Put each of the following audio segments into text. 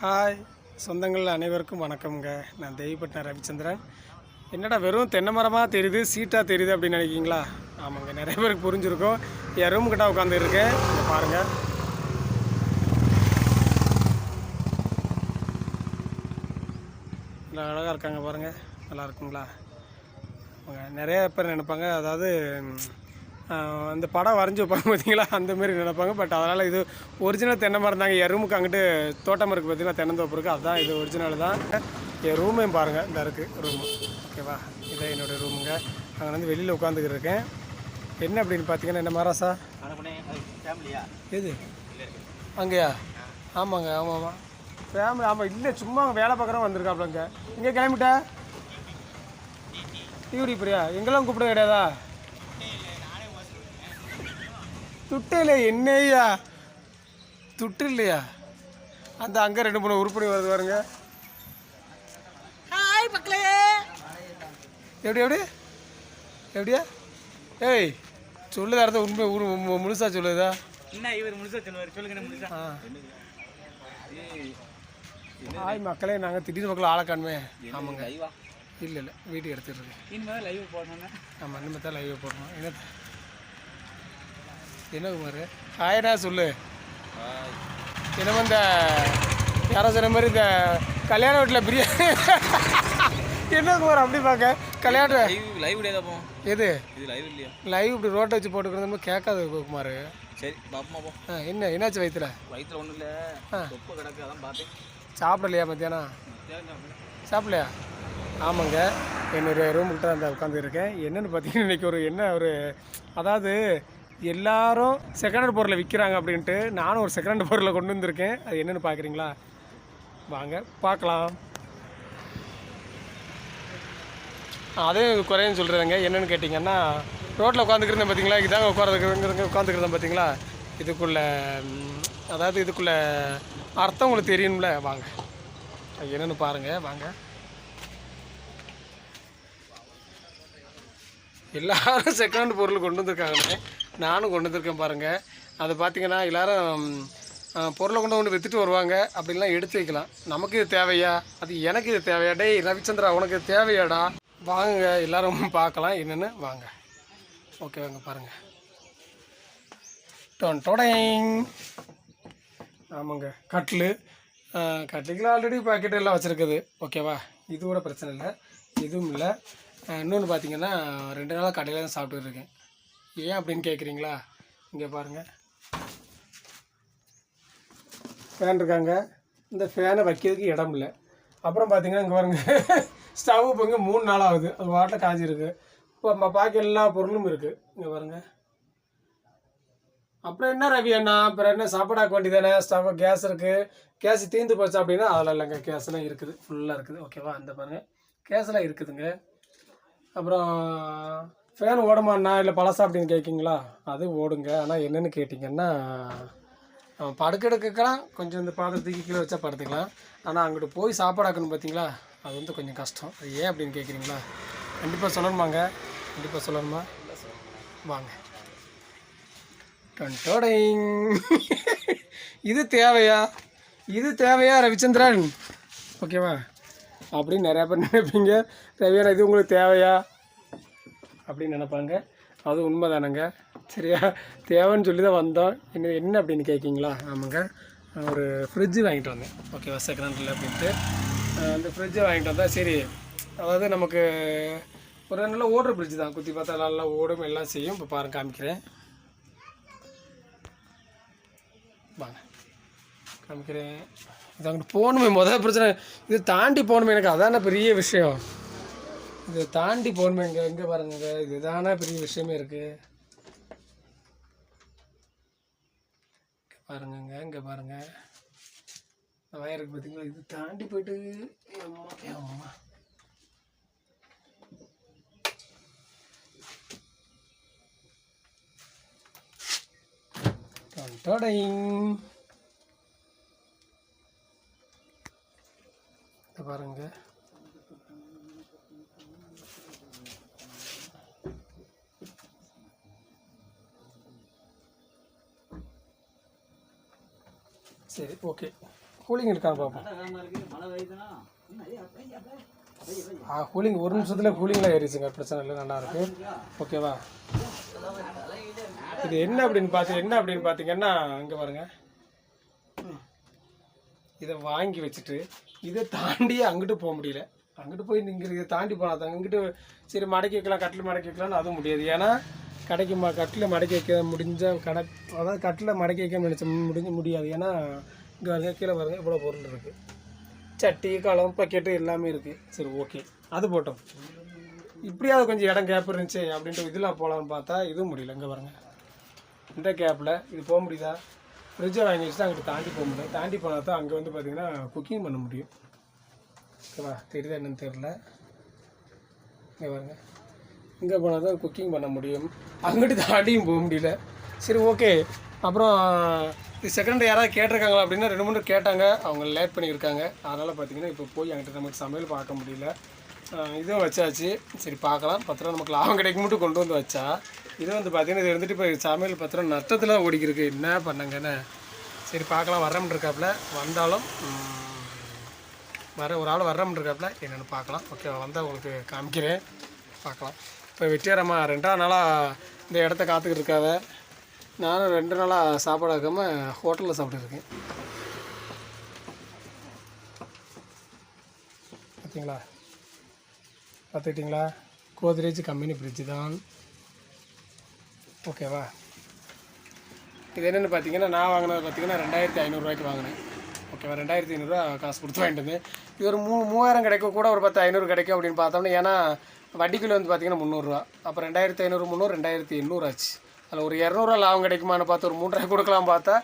Hi சொந்தங்கள் அனைவருக்கும் வணக்கம்ங்க. நான் தெய்வப்பட்டின ரவிச்சந்திரன். என்னடா வெறும் தென்னை மரமாக தெரியுது சீட்டாக தெரியுது அப்படின்னு நினைக்கிங்களா ஆமாங்க நிறைய பேருக்கு புரிஞ்சிருக்கும். என் ரூம் கிட்ட உட்காந்துருக்கேன் இங்கே பாருங்கள் நல்லா அழகாக இருக்காங்க பாருங்கள் நல்லா இருக்குங்களா? அவங்க நிறைய பேர் நினைப்பாங்க. அதாவது இந்த படம் வரைஞ்சி வைப்பாங்க பார்த்தீங்களா அந்த மாதிரி நினைப்பாங்க. பட் அதனால் இது ஒரிஜினல் தென்னை மரம் தாங்க. என் ரூமுக்கு அங்கிட்டு தோட்டம் இருக்குது பார்த்தீங்களா தென்னந்தோப்பு இருக்குது அதுதான் இது ஒரிஜினல் தான். என் ரூமையும் பாருங்கள் இந்த இருக்குது ரூமு ஓகேவா இதான் என்னோடய ரூமுங்க அங்கே வந்து வெளியில் உட்காந்துக்கிட்டு இருக்கேன். என்ன அப்படின்னு பார்த்தீங்கன்னா என்ன மராசா ஃபேமிலியா எது? அங்கேயா? ஆமாங்க ஆமாம். ஆமாம் ஃபேமிலி ஆமாம் இல்லை சும்மா அங்கே வேலை பார்க்குறவங்க வந்திருக்காப்லங்க இங்கே கிளம்பிட்டா? டியூடி பிரியா? எங்கெல்லாம் கூப்பிட கிடையாதா? துட்டு இல்லை என்னையா? துட்டு இல்லையா அந்த அங்கே ரெண்டு மூணு உருப்படி வருது பாருங்க. ஹாய் மக்களே. எப்படி எப்படி? எப்படியா? ஏய் சொல்லுதா அர்த்தம் உண்மை முழுசா சொல்லுதா? என்ன இவர் முழுசா சொல்லுவார்? சொல்லுங்க முழுசா? ஆ. ஹாய் மக்களே நாங்கள் திடீர்னு மக்கள் ஆளை காணுமே. ஆமாங்க. லைவா இல்லை இல்லை வீட்டுக்கு எடுத்துட்டு இருக்கேன் இனிமேல் லைவ் ஆமாம் இனிமேல் தான் லைவ் போடணும். என்ன என்ன குமார்? ஹாய்டா சொல்லு. என்னமோ இந்த யாரோ சொன்ன மாதிரி இந்த கல்யாண வீட்டில் பிரியாணி. என்ன குமார் அப்படி பார்க்க? கல்யாண லைவ் தான் எது? இது லைவ் இல்லையா? லைவ் இப்படி ரோட்டை வச்சு போட்டுக்கிறது கேட்காது குமார். சரி பாப்பமா போ. ஆ என்ன என்னாச்சு வயிற்றுல வயிற்றுல ஒன்றும் இல்லை. தொப்பை கிடக்கு அதான் பார்த்தேன். சாப்பிடலையா மத்தியானம்? சாப்பிடலையா? ஆமாங்க. என்னுடைய ரூம்கிட்ட அந்த உட்காந்துருக்கேன் என்னென்னு பார்த்தீங்கன்னா இன்றைக்கி ஒரு என்ன ஒரு அதாவது எல்லாரும் செகண்ட் ஹேண்ட் பொருளை விற்கிறாங்க அப்படின்ட்டு நானும் ஒரு செகண்ட் ஹேண்ட் பொருளை கொண்டு வந்திருக்கேன். அது என்னென்னு பார்க்குறீங்களா வாங்க பார்க்கலாம். அதே குறைன்னு சொல்கிறதுங்க என்னென்னு கேட்டிங்கன்னா ரோட்டில் உட்காந்துக்கிறேன் பார்த்தீங்களா இதாங்க உட்காந்துக்கிறதுங்க உட்காந்துக்கிறேன் பார்த்தீங்களா இதுக்குள்ள அதாவது இதுக்குள்ள அர்த்தம் உங்களுக்கு தெரியும்ல? வாங்க. அது என்னென்னு பாருங்கள் வாங்க. எல்லாரும் செகண்ட் பொருள் கொண்டு வந்திருக்காங்க நானும் கொண்டு வந்திருக்கேன் பாருங்கள் அது பார்த்தீங்கன்னா எல்லாரும் பொருளை கொண்டு கொண்டு விற்றுட்டு வருவாங்க. அப்படின்லாம் எடுத்து வைக்கலாம். நமக்கு இது தேவையா? அது எனக்கு இது தேவையா? டேய் ரவிச்சந்திரா உனக்கு இது தேவையாடா? வாங்க எல்லாரும் பார்க்கலாம். என்னென்னு வாங்க. ஓகே வாங்க பாருங்கள் டொன் டொடைங். ஆமாங்க கட்லு கட்லுக்குலாம் ஆல்ரெடி பாக்கெட் எல்லாம் வச்சுருக்குது. ஓகேவா இது கூட பிரச்சனை இல்லை. இதுவும் இல்லை. இன்னொன்று பார்த்தீங்கன்னா ரெண்டு நாளாக கடையில் தான் சாப்பிட்டுட்டு இருக்கேன். ஏன் அப்படின்னு கேட்குறீங்களா இங்கே பாருங்கள் ஃபேன் இருக்காங்க. இந்த ஃபேனை வைக்கிறதுக்கு இடம் இல்லை. அப்புறம் பார்த்தீங்கன்னா இங்கே பாருங்கள் ஸ்டவ் இப்போ இங்கே மூணு நாள் ஆகுது. அது வாட்டில் காய்ச்சிருக்கு இப்போ நம்ம பாக்கி எல்லா பொருளும் இருக்குது இங்கே பாருங்கள் அப்புறம் என்ன ரவி அண்ணா? அப்புறம் என்ன? சாப்பாடாக்க வேண்டியதானே? ஸ்டவ் கேஸ் இருக்குது கேஸ் தீர்ந்து போச்சு அப்படின்னா அதில் இல்லைங்க. கேஸ்லாம் இருக்குது. ஃபுல்லாக இருக்குது. ஓகேவா அந்த பாருங்கள் கேஸ்லாம் இருக்குதுங்க. அப்புறம் ஃபேன் ஓடுமாண்ணா? இல்லை பழசா அப்படின்னு கேட்கிங்களா அது ஓடுங்க. ஆனால் என்னென்னு கேட்டிங்கன்னா அவன் படுக்கெடுக்கலாம் கொஞ்சம் இந்த பாத்திரம் தூக்கி கீழே வச்சா படுத்துக்கலாம். ஆனால் அங்கிட்டு போய் சாப்பாடு ஆக்கணும் பார்த்தீங்களா அது வந்து கொஞ்சம் கஷ்டம். அது ஏன் அப்படின்னு கேட்குறீங்களா கண்டிப்பாக சொல்லணுமாங்க? கண்டிப்பாக சொல்லணுமா? வாங்க. டொன்டோடைங் இது தேவையா? இது தேவையா ரவிச்சந்திரன்? ஓகேவா? அப்படின்னு நிறையா பேர் நினைப்பீங்க. ரவியா இது உங்களுக்கு தேவையா? அப்படின்னு நினைப்பாங்க. அது உண்மைதானங்க. சரியா? தேவைன்னு சொல்லி தான் வந்தோம். என்ன என்ன அப்படின்னு கேட்கிங்களா ஆமாங்க. நான் ஒரு ஃப்ரிட்ஜு வாங்கிட்டு வந்தேன். ஓகேவா செகண்ட் ஹேண்டில் அப்படின்ட்டு. அந்த ஃப்ரிட்ஜை வாங்கிட்டு வந்தால் சரி. அதாவது நமக்கு ஒரு நல்ல ஓடுற ஃப்ரிட்ஜ் தான். குத்தி பார்த்தா நல்லா ஓடும். எல்லாம் செய்யும். இப்போ பாருங்க காமிக்கிறேன். வாங்க. காமிக்கிறேன். இது அங்கிட்டு போகணுமே. முதல் பிரச்சனை. இது தாண்டி போகணுமே. எனக்கு அதான பெரிய விஷயம். இதை தாண்டி போகணுமே இங்கே எங்கே பாருங்க இதுதானே பெரிய விஷயமே இருக்குது பாருங்கங்க இங்கே பாருங்க. இந்த வயருக்கு பார்த்தீங்களா இது தாண்டி போயிட்டு அம்மா அம்மா பாருங்க. சரி ஓகே கூலிங் இருக்கான்னு பார்ப்போம் ஆ கூலிங் ஒரு நிமிஷத்தில் கூலிங்லாம் ஏறிச்சுங்க பிரச்சனை இல்லை நல்லாயிருக்கு ஓகேவா இது என்ன அப்படின்னு பார்த்து என்ன அப்படின்னு பார்த்தீங்கன்னா இங்கே பாருங்கள் இதை வாங்கி வச்சுட்டு இதை தாண்டி அங்கிட்டு போக முடியல. அங்கிட்டு போய் நீங்கள் இதை தாண்டி போனால் அங்கிட்டு சரி மடக்கி வைக்கலாம் கட்டில் மடக்கி வைக்கலாம்னு அதுவும் முடியாது. ஏன்னா கடைக்கு ம கட்டில் மடக்கி வைக்க முடிஞ்ச கடை அதாவது கட்டில் மடக்கி வைக்க நினச்ச முடிஞ்ச முடியாது. ஏன்னா இங்கே பாருங்க கீழே பாருங்க இவ்வளோ பொருள் இருக்குது சட்டி கலம் பக்கெட்டு எல்லாமே இருக்குது சரி ஓகே அது போட்டோம். இப்படியாவது கொஞ்சம் இடம் கேப் இருந்துச்சு அப்படின்ட்டு இதில் போகலான்னு பார்த்தா இதுவும் முடியல. இங்கே பாருங்க. இந்த கேப்பில் இது போக முடியுதா? ஃப்ரிட்ஜை வாங்கி தான் அங்கிட்டு தாண்டி போக முடியும் தாண்டி போனால் தான் அங்கே வந்து பார்த்திங்கன்னா குக்கிங் பண்ண முடியும். ஓகேவா தெரியுதா என்னன்னு தெரில இங்கே பாருங்க. இங்கே போனால் தான் குக்கிங் பண்ண முடியும். அங்கிட்டு தாண்டியும் போக முடியல. சரி ஓகே அப்புறம் இது செகண்ட் யாராவது கேட்டிருக்காங்களா அப்படின்னா ரெண்டு மூணு கேட்டாங்க. அவங்க லேட் பண்ணியிருக்காங்க. அதனால் பார்த்தீங்கன்னா இப்போ போய் அங்கிட்ட நமக்கு சமையல் பார்க்க முடியல. இதுவும் வச்சாச்சு. சரி பார்க்கலாம். பத்திரம் நமக்கு லாபம் கிடைக்கும் மட்டும் கொண்டு வந்து வச்சா. இது வந்து பார்த்தீங்கன்னா இது இருந்துட்டு இப்போ சமையல் பத்திரம் நஷ்டத்தில் ஓடிக்கிருக்கு. என்ன பண்ணுங்கன்னு சரி பார்க்கலாம். வர்றோம்னு இருக்காப்புல. வந்தாலும் வர ஒரு ஆள் வர்றோம்னு இருக்காப்புல. என்னென்னு பார்க்கலாம். ஓகே வந்தால் உங்களுக்கு காமிக்கிறேன். பார்க்கலாம். இப்போ வெற்றியாரம்மா ரெண்டாவது நாளாக இந்த இடத்த காத்துக்கிட்டு இருக்காவ. நானும் ரெண்டு நாளாக சாப்பாடு ஆக்காமல் ஹோட்டலில் சாப்பிட்டுருக்கேன் பார்த்தீங்களா பார்த்துக்கிட்டிங்களா கோத்ரேஜ் கம்பெனி ஃப்ரிட்ஜு தான். ஓகேவா இது என்னென்னு பார்த்தீங்கன்னா நான் வாங்கினது பார்த்தீங்கன்னா ரெண்டாயிரத்தி ஐநூறுரூவாய்க்கு வாங்கினேன். ஓகேவா ரெண்டாயிரத்தி ஐநூறுரூவா காசு கொடுத்து வாங்கிட்டு இருந்தேன் இது ஒரு மூ மூவாயிரம் கிடைக்கும் கூட ஒரு பத்து ஐநூறு கிடைக்கும் அப்படின்னு பார்த்தோம்னா ஏன்னா வட்டிக்குள்ளே வந்து பார்த்தீங்கன்னா முந்நூறுரூவா. அப்போ ரெண்டாயிரத்தி ஐநூறு முந்நூறு ரெண்டாயிரத்தி எண்ணூறு ஆச்சு. அதில் ஒரு இரநூறுவா லாபம் கிடைக்குமான்னு பார்த்து ஒரு மூன்றாயிரம் கொடுக்கலாம் பார்த்தா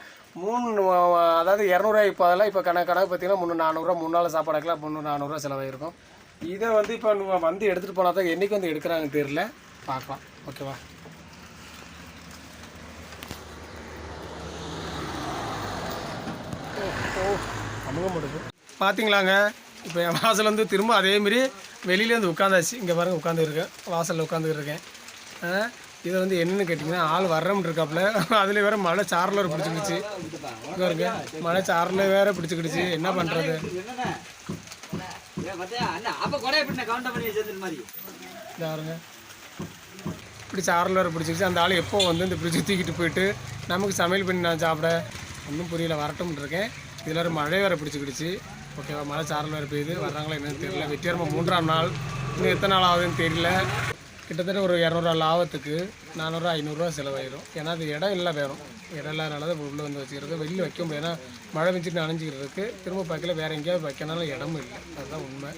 மூணு அதாவது இரநூறுவா இப்போ அதெல்லாம் இப்போ கணக்கு கணக்கு பார்த்தீங்கன்னா முந்நூறு நானூறுரூவா மூணு நாள் சாப்பாடு ஆக்கலாம் முந்நூறு நானூறுரூவா செலவாயிருக்கும். இதை வந்து இப்போ வந்து எடுத்துகிட்டு போனால் தான் என்றைக்கு வந்து எடுக்கிறாங்கன்னு தெரியல. பார்க்கலாம். ஓகேவா? அமுக மாட்டுது. பார்த்தீங்களாங்க இப்போ என் வாசல் வந்து திரும்ப அதேமாரி வெளியிலேருந்து உட்காந்தாச்சு. இங்கே பாருங்க உட்காந்துருக்கேன். வாசலில் உட்காந்துருக்கேன். இதை வந்து என்னென்னு கேட்டிங்கன்னா ஆள் வர்றோம்னு இருக்காப்புல. அதில் வேறு மழை சாரலர் பிடிச்சிக்கிடுச்சு. இங்கே இருக்கு மழை சாரல வேறு பிடிச்சிக்கிடுச்சு. என்ன பண்ணுறது பாருங்க இப்படி சாரல் வேறு பிடிச்சிக்கிச்சு அந்த ஆள் எப்போ வந்து இந்த பிடிச்சி தூக்கிட்டு போயிட்டு நமக்கு சமையல் பண்ணி நான் சாப்பிட ஒன்றும் புரியல வரட்டும்னு இருக்கேன். இதில் மழை வேறு பிடிச்சிக்கிடுச்சு. ஓகேவா? மழை சாரல் வேறு பெய்யுது. வர்றாங்களா என்னன்னு தெரியல. வெற்றியாரமாக மூன்றாம் நாள். இன்னும் எத்தனை நாள் ஆகுதுன்னு தெரியல. கிட்டத்தட்ட ஒரு இரநூறுவா லாபத்துக்கு நானூறுரூவா ஐநூறுரூவா செலவாயிடும் ஏன்னா அது இடம் இல்லை வேணும். இடம் இல்லாதனால தான் உள்ளே வந்து வச்சுக்கிறது. வெளியில் வைக்க முடியும் ஏன்னா மழை பெஞ்சிட்டு நனைஞ்சிக்கிறதுக்கு திரும்ப பார்க்கல. வேறு எங்கேயாவது வைக்கனாலும் இடமும் இல்லை. அதுதான் உண்மை.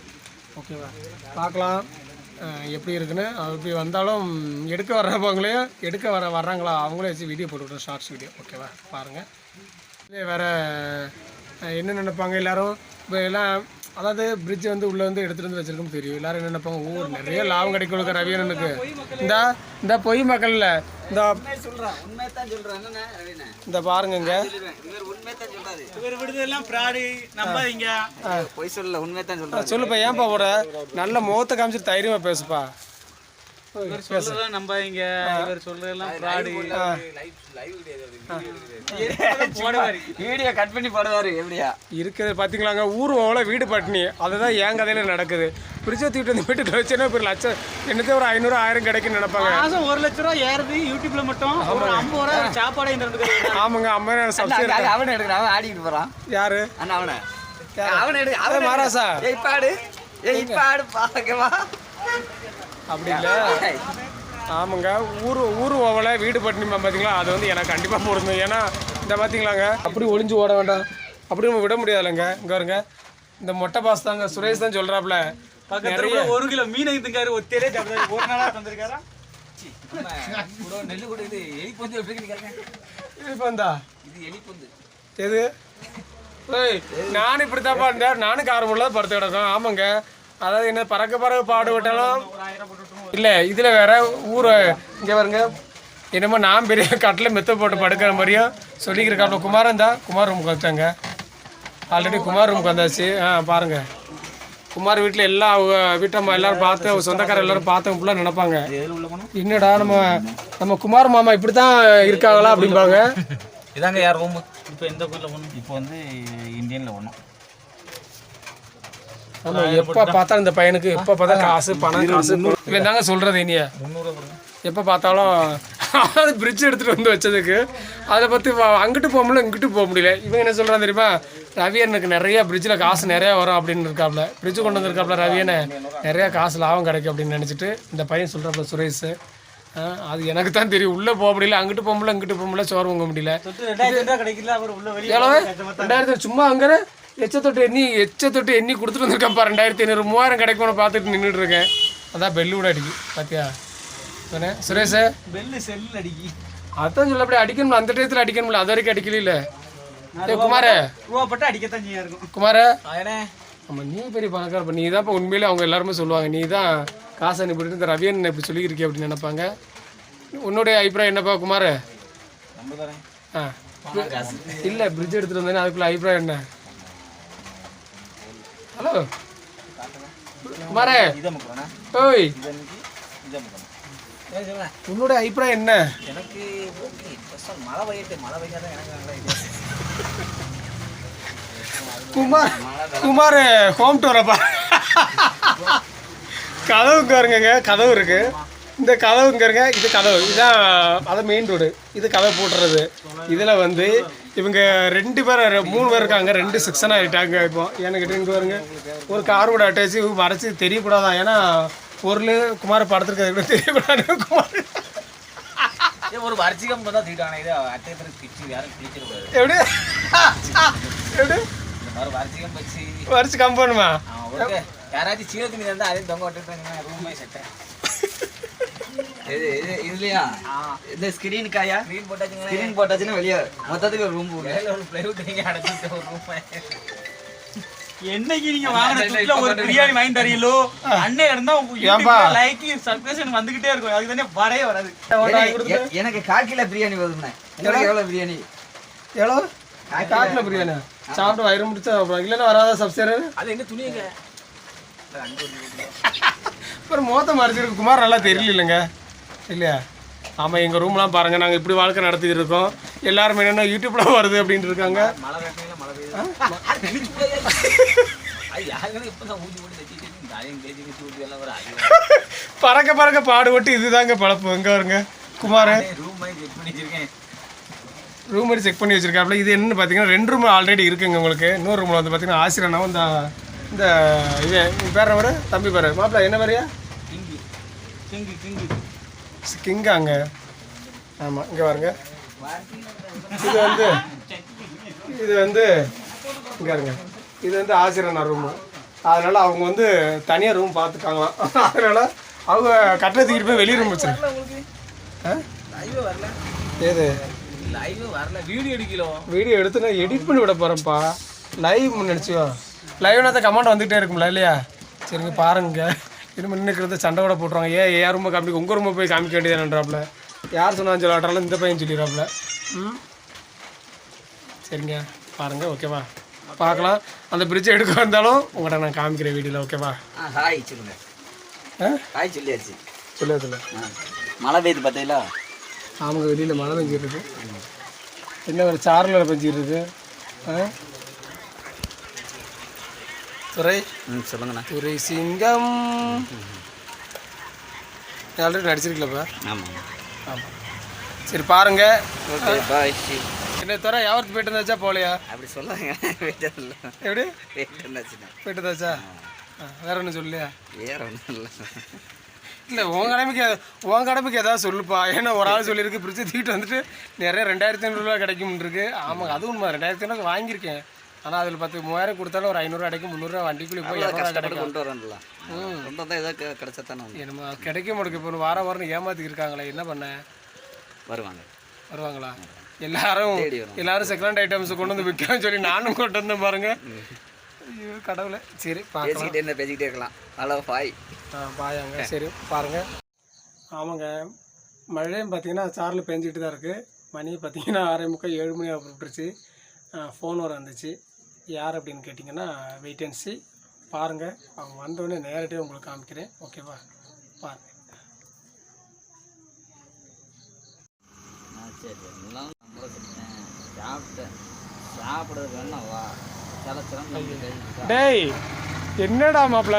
ஓகேவா? பார்க்கலாம். எப்படி இருக்குன்னு. அப்படி வந்தாலும் எடுக்க வர்றவங்களையும் எடுக்க வர வர்றாங்களா? அவங்களே வச்சு வீடியோ போட்டுவிட்டோம் ஷார்ட்ஸ் வீடியோ ஓகேவா? பாருங்கள் இதே வேறு என்ன நினைப்பாங்க எல்லோரும்? இப்போ எல்லாம் அதாவது பிரிட்ஜ் வந்து உள்ளே வந்து எடுத்துகிட்டு வந்து வச்சிருக்கோம் தெரியும். எல்லாரும் என்ன நினைப்பாங்க? ஓ நிறைய லாபம் கிடைக்கும் ரவியனனுக்கு இந்த இந்த பொய் மக்கள்ல. இந்த இந்த பாருங்கங்க. நம்பாதீங்க பொய் சொல்லல உண்மையை தான் சொல்லுப்பா ஏன்ப்பா போட நல்ல முகத்தை காமிச்சிட்டு தைரியமா பேசுப்பா. இவர் சொல்றதெல்லாம் நம்பாதீங்க இவர் சொல்றதெல்லாம் பிராடு போடுவாரு. வீடியோ கட் பண்ணி போடுவாரு எப்படியா? இருக்குது பார்த்தீங்களாங்க ஊர் ஓல வீடு பட்டினி. அதுதான் என் கதையில் நடக்குது. பிரிட்ஜை தூக்கிட்டு வந்து வீட்டுக்கு வச்சுன்னா ஒரு லட்சம் என்னதே ஒரு ஐநூறு ஆயிரம் கிடைக்குன்னு நினைப்பாங்க. மாசம் ஒரு லட்ச ரூபா ஏறுது யூடியூப்ல மட்டும் ஒரு ஐம்பது ரூபா சாப்பாடு ஆமாங்க அம்மா சப்ஸ்கிரைப் அவனை எடுக்கிறான் அவன் ஆடிக்கிட்டு போறான். யாரு? அண்ணா அவனை. அவனை எடு அவன் மாராசா. ஏய் ஆடு ஏய் இப்ப ஆடு பாக்கவா. அப்படி இல்லை. ஆமாங்க. ஊர் ஊர் ஓவலை வீடு பட்டினிமா பார்த்தீங்களா அது வந்து எனக்கு கண்டிப்பாக பொருந்தும். ஏன்னா இந்த பார்த்தீங்களாங்க அப்படி ஒளிஞ்சு ஓட வேண்டாம். அப்படி நம்ம விட முடியாதுல்லங்க இங்கே வருங்க இந்த மொட்டை பாஸ் தாங்க. சுரேஷ் தான் சொல்கிறாப்புல பக்கத்துல ஒரு கிலோ மீன் எடுத்துக்காரு ஒத்தையிலே சாப்பிட்டாரு ஒரு நாளா தந்திருக்காரா? கூட இது இது எது? ஏய் நானும் இப்படி தான் இருந்தேன் நானும் காரமுள்ள படுத்து கிடக்கும். ஆமாங்க. அதாவது என்ன பறக்க பறக்க பாடுபட்டாலும் இல்லை இதில் வேற ஊர் இங்கே பாருங்க. என்னமோ நான் பெரிய கட்டில் மெத்த போட்டு படுக்கிற மாதிரியும் சொல்லிக்கிறக்காப்புல குமாரன் தான் குமார் ரூமுக்கு வச்சாங்க ஆல்ரெடி குமார் ரூமுக்கு வந்தாச்சு. ஆ பாருங்க. குமார் வீட்டில் எல்லாம் அவங்க வீட்டம்மா எல்லாரும் பார்த்து அவங்க சொந்தக்கார எல்லாரும் பார்த்தவங்க ஃபுல்லாக நினைப்பாங்க. என்னடா நம்ம நம்ம குமார் மாமா இப்படி தான் இருக்காங்களா அப்படிம்பாங்க. இதாங்க யார் ரூம் இப்போ எந்த கோயில்ல போகணும் இப்போ வந்து இந்தியன்ல ஒன்றும் ஆமா எப்போ பார்த்தா இந்த பையனுக்கு எப்போ பார்த்தா காசு பணம் காசு. இவன் தாங்க சொல்கிறது இனிய? எப்போ பார்த்தாலும் அதாவது பிரிட்ஜ் எடுத்துகிட்டு வந்து வச்சதுக்கு. அதை பற்றி அங்கிட்டு போக முடியல இங்கிட்டு போக முடியல. இவங்க என்ன சொல்கிறான் தெரியுமா? ரவியனுக்கு நிறைய பிரிட்ஜில் காசு நிறையா வரும் அப்படின்னு இருக்காப்ல. பிரிட்ஜ் கொண்டு வந்திருக்காப்ல ரவியனை நிறையா காசு லாபம் கிடைக்கும் அப்படின்னு நினச்சிட்டு இந்த பையன் சொல்கிறாப்ல சுரேஷ். அது எனக்கு தான் தெரியும். உள்ளே போக முடியல அங்கிட்டு போக முடியல இங்கிட்டு போக முடியல சோறு வாங்க முடியல. ரெண்டாயிரத்தி சும்மா அங்கே எச்ச தொட்டு எண்ணி எச்ச தொட்டு எண்ணி கொடுத்துட்டு வந்திருக்கேன்ப்பா ரெண்டாயிரத்தி ஐநூறு மூவாயிரம் கிடைக்கும்னு பார்த்துட்டு நின்றுட்டு இருக்கேன். அதான் பெல்லு கூட அடிக்கு பாத்தியா? தானே சுரேஷ். பெல்லு செல்லு அடிக்கி. அதான் சொல்ல அப்படி அடிக்கணும் அந்த டயத்தில் அடிக்கணும்ல அது வரைக்கும் அடிக்கல இல்ல. குமார. ரூபா பட்டு அடிக்கத்தான் செய்யா இருக்கும். குமார. அவனே ஆமா நீ பெரிய பணக்கார நீ தான் இப்போ உண்மையிலே அவங்க எல்லாருமே சொல்லுவாங்க நீ தான் காசு அனுப்பிட்டு இந்த ரவியன் இப்படி சொல்லியிருக்கே அப்படின்னு நினைப்பாங்க. உன்னுடைய அபிப்பிராயம் என்னப்பா குமார? ஆ. இல்லை பிரிட்ஜ் எடுத்துட்டு வந்தேன்னு அதுக்குள்ள அபிப்பிராயம் என்ன? ஹலோ குமாரே இதை முக்கிறேண்ணா ஓய். உன்னோட அபிப்பிராயம் என்ன? எனக்கு மழை பெய்யட்டு மழை பெய்யாதான் எனக்கு குமார் குமார் ஹோம் டூரப்பா கதவு பாருங்கங்க கதவு இருக்கு. இந்த கதவு இங்க இருங்க இது கதவு. இதான் அதான் மெயின் ரோடு இது கதவு போட்டுறது. இதில் வந்து இவங்க ரெண்டு பேர் மூணு பேர் இருக்காங்க ரெண்டு செக்ஷன் ஆகிட்டாங்க இப்போ. எனக்கு இங்கே வருங்க ஒரு கார் கூட அட்டாச்சு மறைச்சி தெரியக்கூடாதான் ஏன்னா பொருள் குமார் படத்துக்கு கூட தெரியக்கூடாது குமார். ஒரு வரிச்சிகம் தான் தீட்டானே. இது அட்டையத்தில் பிச்சு யாரும் பிடிச்சிடக்கூடாது எப்படி? எப்படி? இந்த மாதிரி வரிச்சிகம் வச்சு. வரைச்சி ஒரு யாராச்சும் துணி இருந்தால் அதையும் தொங்க விட்டுட்டாங்கன்னா ரூமே செட்டை இது இது இதுலயா? இந்த க்ளீன் போட்டாச்சுங்க ஸ்கிரீன் போட்டாச்சுன்னா வெளியே மொத்தத்துக்கு ஒரு ரூம் ஒரு பிளைவுட் நீங்க அடைச்சிட்டு ஒரு ரூமை என்னைக்கு நீங்க வாங்கின துட்டுல ஒரு பிரியாணி வாங்கி தரீங்களோ? அண்ணன் இருந்தா உங்க ஏன்பா? லைக் சப்ஸ்கிரிப்ஷன் வந்துகிட்டே இருக்கும். அதுக்கு தானே வரவே வராது. எனக்கு- எ- எனக்கு கால் கிலோ பிரியாணி வருதுண்ணே. உங்களுக்கு எவ்வளவு பிரியாணி? எவ்வளோ? காட்டில் பிரியாணி. சாப்பிட்டு வயிறு முடிச்சா இல்லைன்னா வராத சப்ஸ்கிரைபர்? அது எங்க துணிங்க? அப்புறம் மோத்த மறைச்சிருக்கு குமார் நல்லா தெரியல இல்லைங்க இல்லையா? ஆமாம் எங்கள் ரூம்லாம் பாருங்கள் நாங்கள் இப்படி வாழ்க்கை நடத்திட்டு இருக்கோம். எல்லாருமே என்னென்ன யூடியூப்பில் வருது அப்படின்ட்டு இருக்காங்க. பறக்க பறக்க பாடுபட்டு இதுதாங்க பழப்பு. எங்கே வருங்க குமார். ரூம் மாதிரி செக் பண்ணி வச்சிருக்காப்புல. இது என்னன்னு பார்த்தீங்கன்னா ரெண்டு ரூம் ஆல்ரெடி இருக்குங்க உங்களுக்கு. இன்னொரு ரூமில் வந்து பார்த்தீங்கன்னா ஆசிரியனாவும் இந்த இந்த இது பேர் ஒரு தம்பி பேர். மாப்பிள்ள என்ன பேரையா கிங்கு. King king. கிங்காங்க ஆமாம் இங்கே பாருங்க. இது வந்து இது வந்து இங்கே இருங்க இது வந்து ஆசிரியர் ரூமு அதனால் அவங்க வந்து தனியாக ரூம் பார்த்துட்டாங்களாம். அதனால் அவங்க கட்டில தூக்கிட்டு போய் வெளியே ரூம் வச்சிருக்கேன் வரல ஏது வீடியோ எடுக்கலாம் வீடியோ எடுத்து நான் எடிட் பண்ணி விட போகிறேன்ப்பா லைவ் நினச்சியோ லைவ்னா தான் கமெண்ட் வந்துகிட்டே இருக்கும்ல இல்லையா? சரிங்க பாருங்க. இனிமேல் நின்றுக்கிறது சண்டை கூட போட்டுருவாங்க. ஏன் ஏன் ரூமை காமிக்க உங்கள் ரூமை போய் காமிக்க வேண்டியதுன்றாப்புல யார் சொன்னாலும் சொல்லாட்டாலும் இந்த பையன் சொல்லிடுறாப்புல ம். சரிங்க. பாருங்க ஓகேவா? பார்க்கலாம். அந்த பிரிட்ஜை எடுக்க வந்தாலும் உங்கள்கிட்ட நான் காமிக்கிறேன் வீடியோவில் ஓகேவா? ஆ ஹாய் சொல்லுங்க. ஆ? ஹாய் சொல்லியாச்சு. ஆ மழை பெய்யுது பார்த்தீங்களா? ஆமாங்க வெளியில் மழை பெஞ்சிட்டு இருக்கு. என்ன ஒரு சாரலில் பெஞ்சிட்டு இருக்கு? ஆ? துறை ம் சொல்லுங்கண்ணா. துறை சிங்கம். ஆல்ரெடி நடிச்சிருக்கலப்பா ஆமாம். ஆமாம் சரி பாருங்க. ஓகே பாய் என்ன துறை யாவரத்து போயிட்டு இருந்தாச்சா போகலையா? அப்படி சொல்லாங்க எப்படி? வெயிட் இருந்தாச்சுண்ணா போயிட்டு இருந்தாச்சா வேற ஒன்றும் சொல்லலையா? வேற ஒன்றும் இல்லை. இல்லை உன் கடமைக்கு உன் கடமைக்கு ஏதாவது சொல்லுப்பா. ஏன்னா ஒரு ஆள் சொல்லியிருக்கு பிரிட்ஜு தூக்கிட்டு வந்துட்டு நிறைய ரெண்டாயிரத்தி ஐநூறுரூவா கிடைக்கும்னு இருக்கு. ஆமாங்க அதுவும் உண்மை ரெண்டாயிரத்தி ஐநூறு வாங்கியிருக்கேன். ஆனால் அதில் பத்து மூவாயிரம் கொடுத்தாலும் ஒரு ஐநூறுரூவா கிடைக்கும் முந்நூறுரூவா வண்டிக்குள்ளே போய் இரநூறுவா கிடைக்கும்? கொண்டு வரணும்ல. கொண்டு வந்தால் ஏதோ கிடைச்சா தானே என்னமா கிடைக்க மாட்டேங்குது இப்போ வாரம் வாரம் ஏமாத்திட்டு இருக்காங்களே என்ன பண்ண? வருவாங்க. வருவாங்களா? எல்லாரும். எல்லாரும் செகண்ட் ஐட்டம்ஸ் கொண்டு வந்து விற்கலாம்னு சொல்லி நானும் கொண்டு வந்தேன் பாருங்க. ஐயோ கடவுளே. சரி பேசிக்கிட்டே இருந்தால் பேசிக்கிட்டே இருக்கலாம். Hello bye. ஆ பாயாங்க. சரி பாருங்க. ஆமாங்க. மழையும் பார்த்தீங்கன்னா சாரில் பெஞ்சிட்டு தான் இருக்குது மணி பார்த்தீங்கன்னா ஆறே முக்கால் ஏழு மணி விட்டுருச்சு ஃபோன் வர வந்துச்சு. யார் அப்படின்னு கேட்டிங்கன்னா வெயிட் அண்ட் சி பாருங்கள் அவங்க வந்தோடனே நேரடியாக உங்களுக்கு காமிக்கிறேன். ஓகேவா பாருங்கள் சரி. எல்லாம் சாப்பிட்டேன். சாப்பிட்றதுக்கு வேணா வா. டேய் என்னடா மாப்பிள?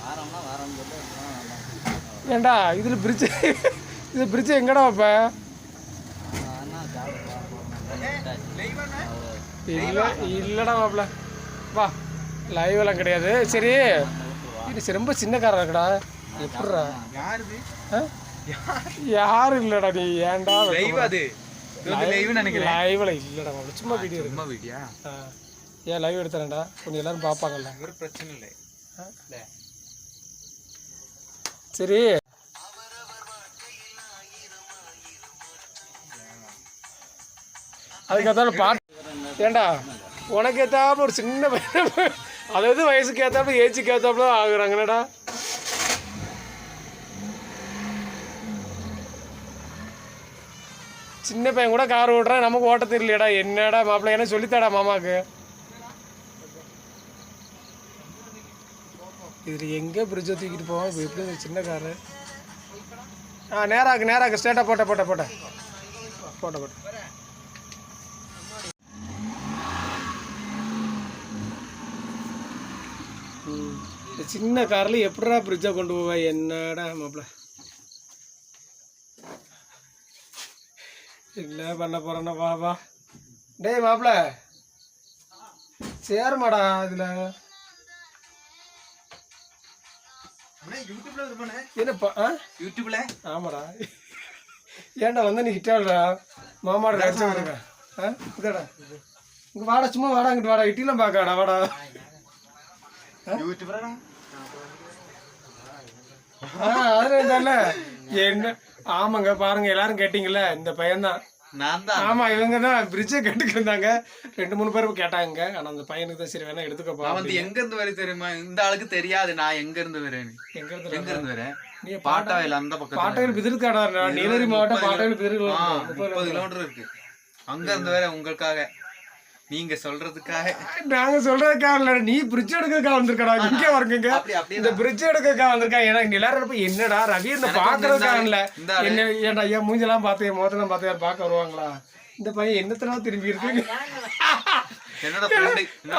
வாரம்னா வாரம் சொல்லி ஏன்டா இதில் பிரிட்ஜு இது பிரிட்ஜு எங்கடா வைப்ப? அண்ணா சாப்பிட இல்லை இல்லைடா மாப்பிள. வா லைவ் எல்லாம் கிடையாது. சரி. இது சரி, ரொம்ப சின்ன காரா இருக்குடா. ஆ? யாரும் இல்லைடா நீ? ஏன்டா லைவ்ல இல்லைடா மாப்பிள. சும்மா வீடியோ சும்மா வீடியா. ஏன் லைவ் எடுத்துறேன்டா? கொஞ்சம் எல்லாரும் பார்ப்பாங்கல்ல. ஒரு பிரச்சனை இல்லை. சரி. அதுக்கேற்றாலும் பாட்டு ஏண்டா உனக்கு ஏத்தாப்புல ஒரு சின்ன பையன் அதாவது வயசுக்கு ஏற்றாப்புல ஏஜுக்கு ஏத்தாப்புல ஆகுறாங்கடா சின்ன பையன் கூட கார் ஓட்டுறான் நமக்கு ஓட்ட தெரியலடா என்னடா மாப்பிள்ளை என்ன சொல்லித்தாடா மாமாக்கு? இதில் எங்கே பிரிட்ஜை தூக்கிட்டு போவோம் இப்போ எப்படி சின்ன காரு? ஆ நேராக்கு நேராக்கு ஸ்டேட்டாக போட்ட போட்ட போட்ட. போட்ட போட்ட. இந்த சின்ன காரில் எப்படிடா பிரிட்ஜை கொண்டு போவா? என்னடா மாப்பிள்ள என்ன பண்ண போறேன்னா வா வா. டேய் மாப்பிள்ள சேருமாடா இதில். என்னப்பா ஆ? யூடியூப்ல. ஆமாடா. ஏன்டா வந்து நீ கிட்டாடா மாமாட ஆ? இதடா இங்க வாடா சும்மா வாடா இங்கிட்டு வாடா. இட்டிலாம் பார்க்கடா வாடா. யூடியூப்ல ஆ அது இல்ல என்ன? ஆமாங்க பாருங்க எல்லாரும் கேட்டீங்கல்ல இந்த பையன்தான். நான் தான் ஆமா இவங்க தான் பிரிட்ஜை கட்டுக்கு இருந்தாங்க. ரெண்டு மூணு பேரும் கேட்டாங்க. ஆனா அந்த பையனுக்கு தான் சரி வேணா எடுத்துக்கப்பா நான் வந்து எங்க இருந்து வரை தெரியுமா? இந்த ஆளுக்கு தெரியாது நான் எங்க இருந்து வரேன்னு. எங்க இருந்து எங்க இருந்து வரேன் நீ பாட்டாவில் அந்த பக்கத்துல பாட்டையில் பிதிர்க்காடா நீலகிரி மாவட்டம் பாட்டையில் முப்பது கிலோமீட்டர் இருக்கு. அங்க இருந்து வர உங்களுக்காக. நீங்க சொல்றதுக்காக. நாங்க சொல்றதுக்காக இல்ல நீ பிரிட்ஜ் எடுக்கறதுக்காக வந்திருக்கடா இங்க வருங்க இந்த பிரிட்ஜ் எடுக்கறதுக்காக வந்திருக்கா எல்லாரும் இருப்ப என்னடா ரவி இந்த பாக்குறதுக்காக இல்ல. என்ன ஏன்டா மூஞ்செல்லாம் பார்த்து என் முகத்தெல்லாம் பார்த்து பார்க்க வருவாங்களா? இந்த பையன் என்னத்தனா திரும்பி இருக்கு?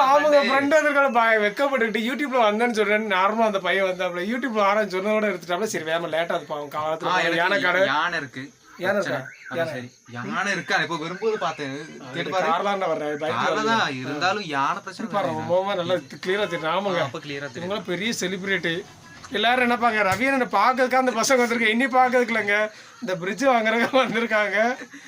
அவங்க ஃப்ரெண்ட் வந்திருக்கால வெக்கப்பட்டுக்கிட்டு யூடியூப்ல வந்தேன்னு சொல்றேன் நார்மலா அந்த பையன் வந்தாப்ல யூடியூப்ல ஆரம்பிச்சு சொன்னதோட எடுத்துட்டாப்ல சரி வேம லேட்டா அது பாவம். காலத்துல யானை கடை. யானை இருக்கு. யானை இருக்கா? யானை இருக்கா? இப்ப வரும்போது பார்த்தேன். கார்லாண்ட வர்றேன். பைக்ல இருந்தாலும் யானை பிரச்சனை நல்லா கிளியரா தெரியும் ஆமாங்க. அப்ப கிளியரா தெரியும் இவங்களாம் பெரிய செலிபிரிட்டி எல்லாரும் என்ன பாக்க ரவியனை பார்க்கறதுக்கு அந்த பசங்க வந்திருக்க? இன்னி பார்க்கறதுக்கு இல்லைங்க இந்த பிரிட்ஜ் வாங்குறதுக்கு வந்திருக்காங்க.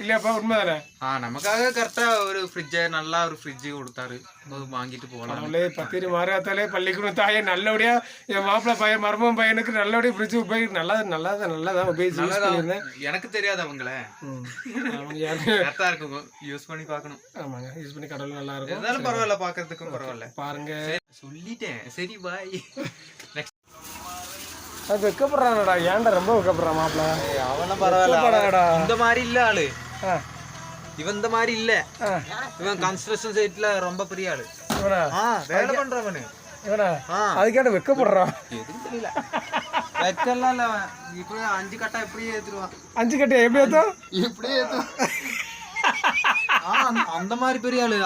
இல்லையாப்பா உண்மைதானே? ஆ நமக்காக கரெக்டா ஒரு ஃப்ரிட்ஜ நல்லா ஒரு ஃப்ரிட்ஜ் கொடுத்தாரு. வாங்கிட்டு போகலாம். அவளே பத்திரி மாறாத்தாலே பள்ளிக்கூடம் தாயே நல்லபடியா என் மாப்பிள்ளை பையன் மருமகன் பையனுக்கு நல்லபடியா பிரிட்ஜ் உபயோகி நல்லா நல்லா நல்லதா உபயோகிச்சு யூஸ் பண்ணியிருந்தேன். எனக்கு தெரியாது அவங்கள. ம். ஆமாங்க, யாரு- கரெக்டா இருக்கும். யூஸ் பண்ணி பார்க்கணும். ஆமாங்க யூஸ் பண்ணி கடவுள் நல்லா இருக்கும். இருந்தாலும் பரவாயில்ல பாக்குறதுக்கும் பரவாயில்ல. பாருங்க. சொல்லிட்டேன். சரி பாய் அது வெக்கப்படுறானடா. ஏன்டா ரொம்ப வெக்கப்படுறான் மாப்பிள்ள அவனும் வெக்கப்படாதடா. இந்த மாதிரி இல்ல ஆளு. இவன் இந்த மாதிரி இல்ல. இவன் கன்ஸ்ட்ரக்ஷன் சைட்ல ரொம்ப பெரிய ஆளு. வேலை பண்றவனு. இவனா? ஆ. அதுக்கேட்ட வெக்கப்படுறான் தெரியல. வெச்செல்லாம் இல்ல அவன். இப்ப அஞ்சு கட்டா இப்படியே ஏத்துருவான் அஞ்சு கட்டி எப்படி ஏத்தோம்? இப்படியே அந்த- அந்த மாதிரி பெரிய ஆளு.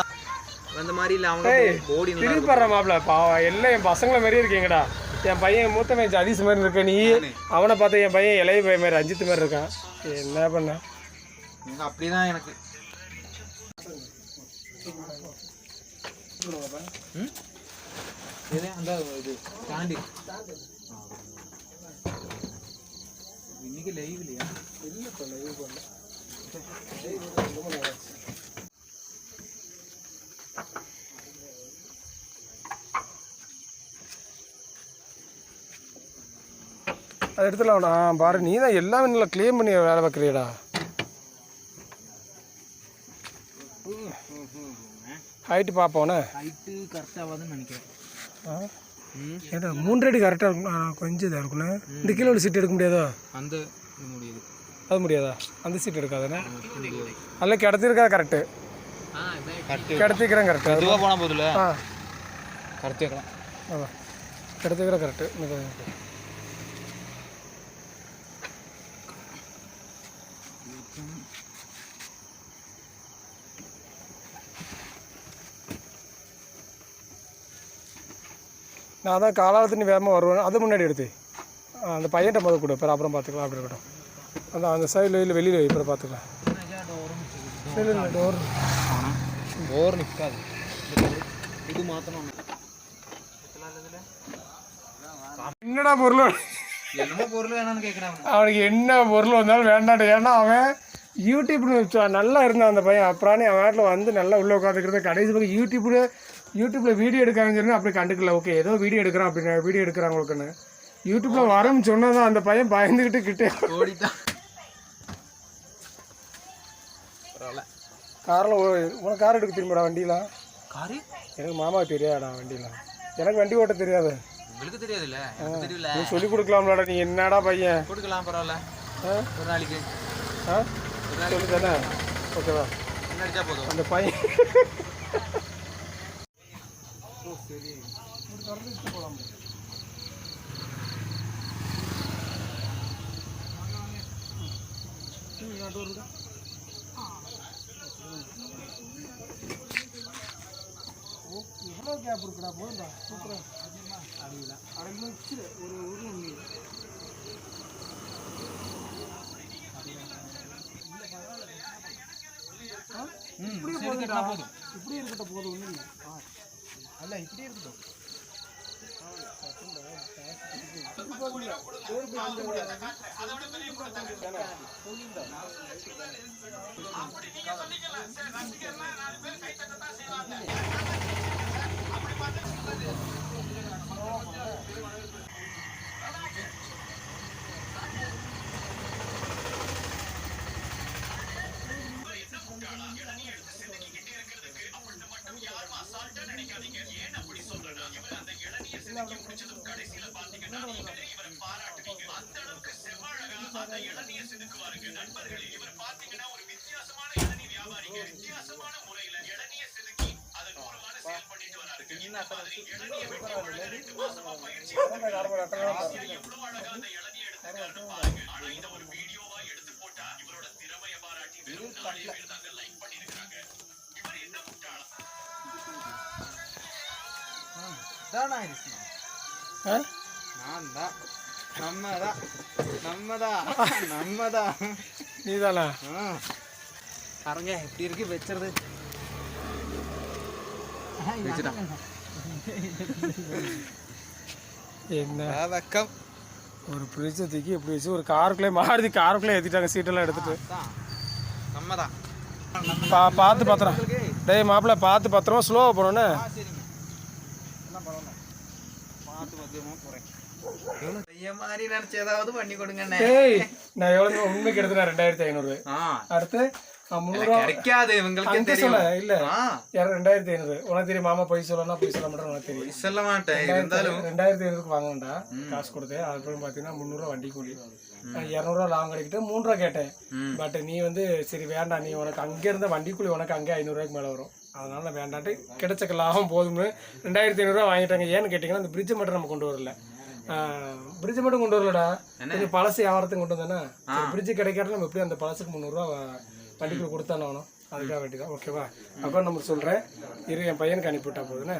அந்த மாதிரி இல்ல அவங்க போடி நல்லா இருக்கும். திருப்பற மாப்பிள பாவம் எல்லாம் என் பசங்களை மாதிரியே இருக்கீங்கடா என் பையன் மூத்தவன் ஜதீஷ் மாதிரி இருக்க நீ அவனை பார்த்து என் பையன் இளைய பையன் மாதிரி அஜித் மாதிரி இருக்கான் என்ன பண்ண அப்படிதான் எனக்கு ம்? எது? அந்த இது ஸ்டாண்டு இன்னைக்கு லைவ் இல்லையா அது எடுத்துலாம்டா பாரு நீ தான் எல்லாமே நல்லா க்ளீன் பண்ணி வேலை பார்க்குறியடா. ஹைட்டு பார்ப்போண்ணே ஹைட்டு கரெக்டாக நினைக்கிறேன். மூன்று அடி கரெக்டாக இருக்கும் கொஞ்சம் இதாக இருக்குண்ணே இந்த கீழே உள்ள சீட் எடுக்க முடியாதோ? அந்த முடியுது. அது முடியாதா? அந்த சீட் எடுக்காதானே அதில் கரெக்டு கரெக்டு கிடத்திக்கிறேன் கரெக்டு இதுவாக போனால் போதில்ல ஆ. கரெக்டாக அதான் கிடத்திக்கிற கரெக்டு நான் தான் வேகமாக வருவேன். அது முன்னாடி எடுத்து. அந்த பையன்ட்ட முதல் கொடு. அப்புறம் அப்புறம் பார்த்துக்கலாம். அப்படி இருக்கட்டும். அந்த அந்த சைடில் இல்லை வெளியில் அப்புறம் பார்த்துக்கலாம் இல்லை இல்லை டோர் டோர் நிற்காது இது மாற்றணும் என்னடா பொருள் அவனுக்கு என்ன பொருள் வந்தாலும் வேண்டாம் ஏன்னா அவன் யூடியூப்னு நல்லா இருந்தான் அந்த பையன் அப்புறம் அவன் வீட்டில் வந்து நல்லா உள்ளே உட்காந்துக்கிறது கடைசி பக்கம் யூடியூப்ல யூடியூப்பில் வீடியோ எடுக்காங்கன்னு சொல்லி அப்படி கண்டுக்கல ஓகே ஏதோ வீடியோ எடுக்கிறான் அப்படின்னு வீடியோ எடுக்கிறாங்களுக்குன்னு யூடியூப்பில் வரேன்னு சொன்னதான் அந்த பையன் பயந்துக்கிட்டு கிட்டே ஓடிட்டான் காரில் உனக்கு கார் எடுக்க தெரியுமாடா வண்டிலாம் காரு? எனக்கு மாமாவுக்கு தெரியாடா வண்டிலாம் எனக்கு வண்டி ஓட்ட தெரியாது. உங்களுக்கு தெரியாதுல்ல? தெரியல நீ சொல்லி கொடுக்கலாம்லடா நீ என்னடா பையன்? கொடுக்கலாம் பரவாயில்ல. ஒரு நாளைக்கு. ஆ? சொல்லி தானே. ஓகேவா? என்ன போதும். அந்த பையன். எவ்வளோ கேப் இருக்குடா போதும்டா சூப்பராக அடியில் அடங்கில வச்சு ஒரு ஒரு இப்படியே போதும்டா இப்படியே இருக்கட்டும் போதும் ஒன்றும் இல்லை. அல்ல இப்படியே இருக்கட்டும். நண்பர்களே இவர் பாத்தீங்கன்னா ஒரு வித்தியாசமான இளநீர் தான் வித்தியாசமான முறை. நம்ம தான் நம்ம தான் நீதானா பாருங்க எப்படி இருக்கு வச்சுறது என்ன? வெக்கம் ஒரு ஃப்ரிட்ஜை தூக்கி இப்படி வச்சு ஒரு காருக்குள்ளே மாருதி காருக்குள்ளே ஏற்றிட்டாங்க சீட்டெல்லாம் எடுத்துட்டு. பா பார்த்து பத்திரம். டேய் மாப்பிள்ள பார்த்து பத்திரமா ஸ்லோவாக மாதிரி நினச்சி ஏதாவது பண்ணி கொடுங்கண்ணே. டேய் நான் எவ்வளோ உண்மைக்கு எடுத்துனேன் ரெண்டாயிரத்தி ஐநூறு. அடுத்து? கிடைக்காது இவங்களுக்கே தெரியும். இல்லை ரெண்டாயிரத்தி ஐநூறு. உனக்கு தெரியும் மாமா பொய் சொல்லலாம் பொய் சொல்ல மாட்டேன் உனக்கு தெரியும். சொல்ல மாட்டேன் இருந்தாலும் ரெண்டாயிரத்தி ஐநூறுக்கு வாங்கினேன்டா காசு கொடுத்தேன். அதுக்கப்புறம் பார்த்தீங்கன்னா முந்நூறுவா வண்டி கூலி. இரநூறுவா லாபம் கிடைக்கிட்டு மூணு ரூபா கேட்டேன் பட் நீ வந்து சரி வேண்டாம். நீ உனக்கு அங்கே இருந்த வண்டி கூலி உனக்கு அங்கே ஐநூறுரூவாய்க்கு மேலே வரும். அதனால வேண்டான்ட்டு கிடைச்சக்க லாபம் போதும்னு ரெண்டாயிரத்தி ஐநூறுரூவா வாங்கிட்டாங்க. ஏன்னு கேட்டிங்கன்னா அந்த பிரிட்ஜை மட்டும் நம்ம கொண்டு வரல. பிரிட்ஜை மட்டும் கொண்டு வரலடா. பழசு வியாபாரத்துக்கு கொண்டு வந்தேன்னா. பிரிட்ஜு கிடைக்காட்டி நம்ம எப்படி அந்த பழசுக்கு முந்நூறுரூவா வண்டிக்குள்ள கொடுத்தானே ஆகணும் அதுக்காக வேண்டி தான். ஓகேவா அக்கௌண்ட் நம்பர் சொல்கிறேன் இரு என் பையனுக்கு அனுப்பிவிட்டா போதுண்ணே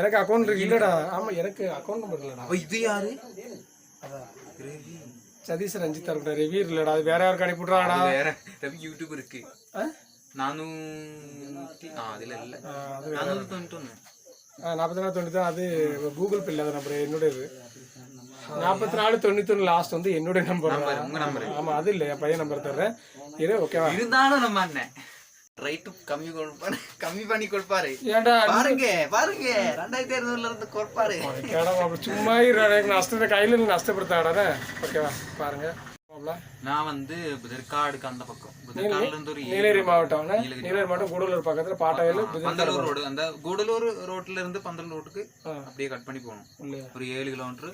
எனக்கு அக்கௌண்ட் இருக்கு. இல்லைடா. ஆமாம் எனக்கு அக்கௌண்ட் நம்பர் இல்லைடா. இது யாரு? சதீஷ் ரஞ்சித் இருக்கட்டும் ரெவியூர் இல்லடா. அது வேற யாருக்கு அனுப்பிவிட்றாடா வேற. ரவி யூடியூப் இருக்கு. நானூத்தி ஆ அதுல இல்ல. அது நானூத்தி தொண்ணூத்தொன்னு. நாற்பத்தி நாலு தொண்ணூத்தி அது கூகுள் பே இல்லாத நம்பர். என்னோட இது நாற்பத்தி நாலு தொண்ணூத்தொன்று லாஸ்ட் வந்து என்னுடைய நம்பர் ஆமா அது இல்லை என் பையன் நம்பர் தர்றேன். இரு ஓகேவா இருந்தாலும் நம்ம அண்ணன். ரைட்டு கம்மி கொடுப்பாரு கம்மி பண்ணி கொடுப்பாரு. பாருங்க பாருங்க. ரெண்டாயிரத்தி இருநூறுல இருந்து கொடுப்பாரு. சும்மா நஷ்டத்தை கையில் நஷ்டப்படுத்தாடானே ஓகேவா பாருங்க. நான் வந்து புதற்காடுக்கு அந்த பக்கம். புதற்காடுல இருந்து ஒரு நீலகிரி மாவட்டம் நீலகிரி மாவட்டம். கூடலூர் பக்கத்துல பாட்டையில் பந்தலூர் ரோடு. அந்த கூடலூர் ரோட்ல இருந்து பந்தலூர் ரோட்டுக்கு அப்படியே கட் பண்ணி போகணும். ஒரு ஏழு கிலோமீட்டர்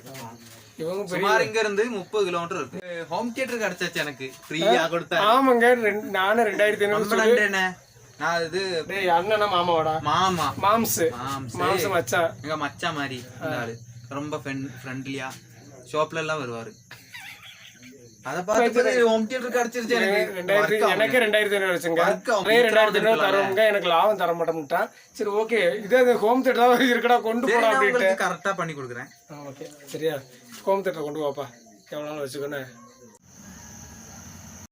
இவங்க சுமார் இங்க இருந்து முப்பது கிலோமீட்டர் இருக்கு. ஹோம் தியேட்டர் கிடைச்சாச்சு எனக்கு. ஃப்ரீயா கொடுத்தா. ஆமாங்க நானும் ரெண்டாயிரத்தி ஐநூறு. நான் இது அண்ணனா மாமாவாடா? மாமா. Moms moms. மாம்ஸ் மச்சான். எங்க மச்சான் மாதிரி ரொம்ப ஃப்ரெண்ட்லியா ஷாப்ல எல்லாம் வருவாரு அதை பார்த்து ஹோம் தியேட்டர் கிடைச்சிருச்சு எனக்கு ரெண்டாயிரத்தி Work எனக்கு ரெண்டாயிரத்தி ஐநூறு வச்சுங்க ரெண்டாயிரத்தி ஐநூறு தருவாங்க எனக்கு லாபம் தர மாட்டோம்ட்டான் சரி ஓகே. இதே ஹோம் தேட்டராக இருக்கடா கொண்டு போடா அப்படின்ட்டு. உங்களுக்கு கரெக்டா பண்ணி கொடுக்குறேன். ஓகே. சரியா? ஹோம் தேட்டர் கொண்டு வாப்பா எவ்வளோ நாள் வச்சுக்கோன்னு.